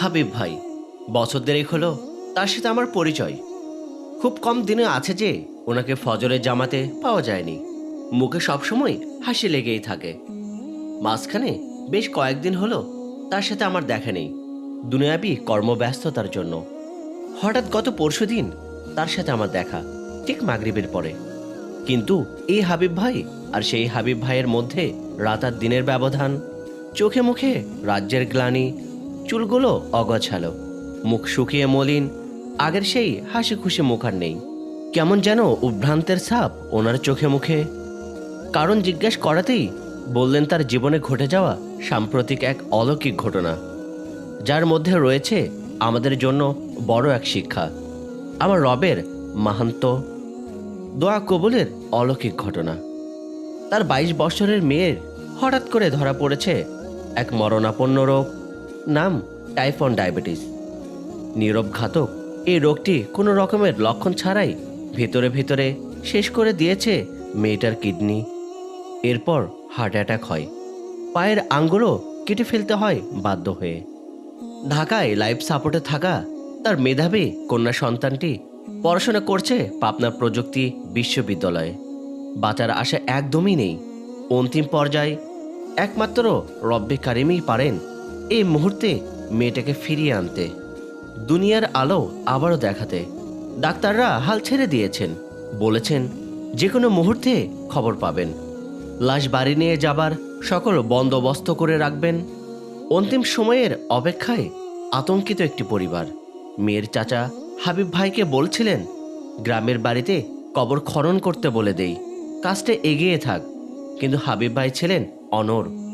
হাবিব ভাই, বছর দেড়েক হলো তার সাথে আমার পরিচয়। খুব কম দিনে আছে যে ওনাকে ফজরের জামাতে পাওয়া যায়নি। মুখে সবসময় হাসি লেগেই থাকে। মাঝখানে বেশ কয়েকদিন হলো তার সাথে আমার দেখা নেই, দুনিয়াবি কর্মব্যস্ততার জন্য। হঠাৎ গত পরশুদিন তার সাথে আমার দেখা, ঠিক মাগরিবের পরে। কিন্তু এই হাবিব ভাই আর সেই হাবিব ভাইয়ের মধ্যে রাত আর দিনের ব্যবধান, চোখে মুখে রাজ্যের গ্লানি চুলগুলো অগছালো, মুখ শুকিয়ে মলিন, আগের সেই হাসি খুশি মুখ আর নেই। কেমন যেন উদ্ভ্রান্তের ছাপ ওনার চোখে মুখে। কারণ জিজ্ঞেস করাতেই বললেন তার জীবনে ঘটে যাওয়া সাম্প্রতিক এক অলৌকিক ঘটনা, যার মধ্যে রয়েছে আমাদের জন্য বড় এক শিক্ষা, আমার রবের মাহান্ত দোয়া কবুলের অলৌকিক ঘটনা। তার বাইশ বছরের মেয়ের হঠাৎ করে ধরা পড়েছে এক মরণাপন্ন রোগ নাম টাইফন ডায়াবেটিস। নীরব ঘাতক এই রোগটি কোনো রকমের লক্ষণ ছাড়াই ভেতরে ভেতরে শেষ করে দিয়েছে মেয়েটার কিডনি। এরপর হার্ট অ্যাটাক হয়। পায়ের আঙ্গুলও কেটে ফেলতে হয় বাধ্য হয়ে। ঢাকায় লাইফ সাপোর্টে থাকা তার মেধাবী কন্যা সন্তানটি পড়াশোনা করছে পাবনা প্রযুক্তি বিশ্ববিদ্যালয়ে। বাঁচার আশা একদমই নেই। অন্তিম পর্যায়ে একমাত্র রব্বে কারিমেই পারেন এই মুহূর্তে মেয়েটাকে ফিরিয়ে আনতে, দুনিয়ার আলো আবারও দেখাতে ডাক্তাররা হাল ছেড়ে দিয়েছেন, বলেছেন যে কোনো মুহূর্তে খবর পাবেন। লাশ বাড়ি নিয়ে যাবার সকল বন্দোবস্ত করে রাখবেন। অন্তিম সময়ের অপেক্ষায় আতঙ্কিত একটি পরিবার। মেয়ের চাচা হাবিব ভাইকে বলছিলেন, গ্রামের বাড়িতে কবর খনন করতে বলে দেই, কাজটা এগিয়ে থাক। কিন্তু হাবিব ভাই ছিলেন অনর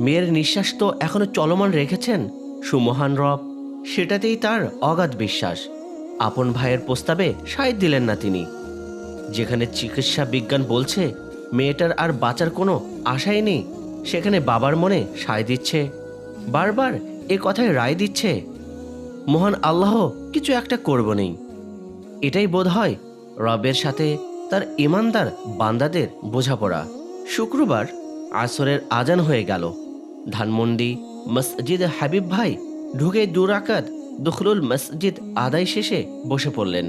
মেয়ের নিঃশ্বাস তো এখনও চলমান রেখেছেন? সুমহান রব, সেটাতেই তার অগাধ বিশ্বাস। আপন ভাইয়ের প্রস্তাবে সায় দিলেন না তিনি। যেখানে চিকিৎসা বিজ্ঞান বলছে, মেয়েটার আর বাঁচার কোনো আশাই নেই, সেখানে বাবার মনে সায় দিচ্ছে, বারবার এ কথায় রায় দিচ্ছে। মহান আল্লাহ কিছু একটা করব নেই। এটাই বোধ হয় রবের সাথে তার ইমানদার বান্দাদের বোঝাপড়া। শুক্রবার আসরের আজান হয়ে গেল। ধানমন্ডি মসজিদ হাবিব ভাই ঢুকে দুরাকাত দখলুল মসজিদ আদায় শেষে বসে পড়লেন।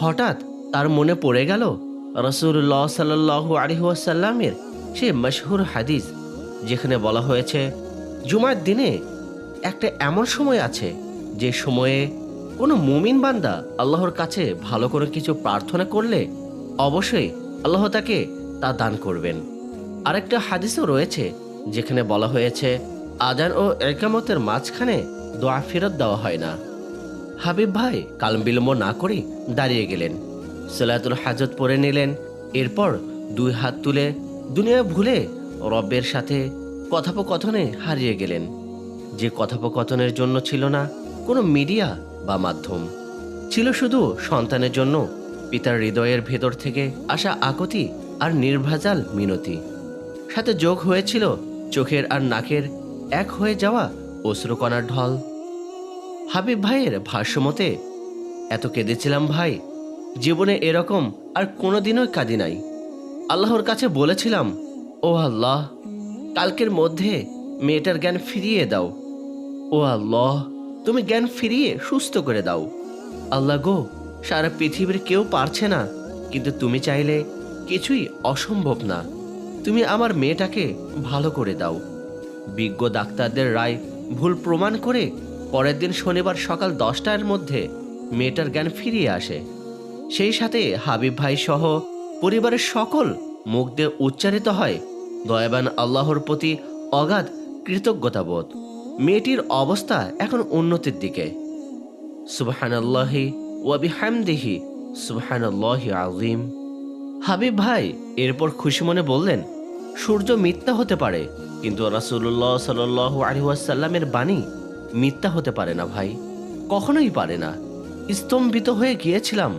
হঠাৎ তার মনে পড়ে গেল রসুল্লাহ সাল্লাহ আলহিহাসাল্লামের সে মশহুর হাদিস, যেখানে বলা হয়েছে, জুমার দিনে একটা এমন সময় আছে, যে সময়ে কোনো মুমিন বান্দা আল্লাহর কাছে ভালো করে কিছু প্রার্থনা করলে অবশ্যই আল্লাহ তাকে তা দান করবেন। আরেকটা হাদিসও রয়েছে যেখানে বলা হয়েছে, আজান ও একামতের মাঝখানে দোয়া ফেরত দেওয়া হয় না। হাবিব ভাই কাল বিলম্ব না করে দাঁড়িয়ে গেলেন। সলাতুল হাজত পরে নিলেন, এরপর দুই হাত তুলে দুনিয়া ভুলে রব্বের সাথে কথোপকথনে হারিয়ে গেলেন। যে কথোপকথনের জন্য ছিল না কোনো মিডিয়া বা মাধ্যম, ছিল শুধু সন্তানের জন্য, পিতার হৃদয়ের ভেতর থেকে আসা আকতি আর নির্ভাজাল মিনতি। সাথে যোগ হয়েছিল চোখের আর নাকের এক হয়ে যাওয়া অশ্রুকণার ঢল। হাবিব ভাইয়ের ভাষ্যমতে, এত কেঁদেছিলাম ভাই, জীবনে এরকম আর কোনোদিনও কাঁদি নাই। আল্লাহর কাছে বলেছিলাম, ও আল্লাহ, কালকের মধ্যে মেয়েটার জ্ঞান ফিরিয়ে দাও। ও আল্লাহ, তুমি জ্ঞান ফিরিয়ে সুস্থ করে দাও। আল্লাহ গো, সারা পৃথিবীর কেউ পারছে না, কিন্তু তুমি চাইলে কিছুই অসম্ভব না। তুমি আমার মেয়েটাকে ভালো করে দাও। বিজ্ঞ ডাক্তারদের রায় ভুল প্রমাণ করে পরের দিন শনিবার সকাল দশটার মধ্যে মেয়েটার জ্ঞান ফিরিয়ে আসে। সেই সাথে হাবিব ভাই সহ পরিবারের সকল মুখ দিয়ে উচ্চারিত হয়, দয়াবান আল্লাহর প্রতি অগাধ কৃতজ্ঞতাবোধ। মেয়েটির অবস্থা এখন উন্নতির দিকে। সুবহানাল্লাহি ওয়াবি হামদিহি সুবহানাল্লাহি আজিম হাবিব ভাই, এরপর খুশি মনে বললেন, সূর্য মিথ্যা হতে পারে, কিন্তু রাসূলুল্লাহ সাল্লাল্লাহু আলাইহি ওয়াসাল্লামের বাণী মিথ্যা হতে পারে না ভাই। কখনোই পারে না। স্তম্ভিত হয়ে গিয়েছিলাম।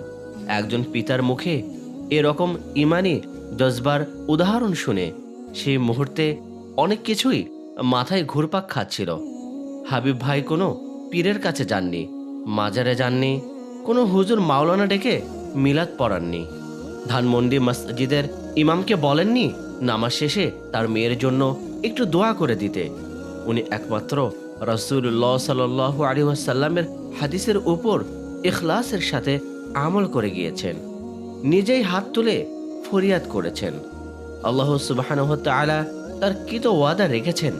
একজন পিতার মুখে এরকম ইমানি জজবার উদাহরণ শুনে সেই মুহূর্তে অনেক কিছুই মাথায় ঘুরপাক খাচ্ছিল। হাবিব ভাই কোনো পীরের কাছে যাননি, মাজারে যাননি, কোনো হুজুর মাওলানা ডেকে মিলাদ পড়াননি। ধানমন্ডি মসজিদের ইমামকে বলেননি, নামাজ শেষে তার মেয়ের জন্য একটু দোয়া করে দিতে। উনি একমাত্র রসুল্লাহ সাল আলী আসাল্লামের হাদিসের উপর ইখলাসের সাথে আমল করে গিয়েছেন। নিজেই হাত তুলে ফরিয়াদ করেছেন। আল্লাহ সুবাহ তার কৃত ওয়াদা রেখেছেন।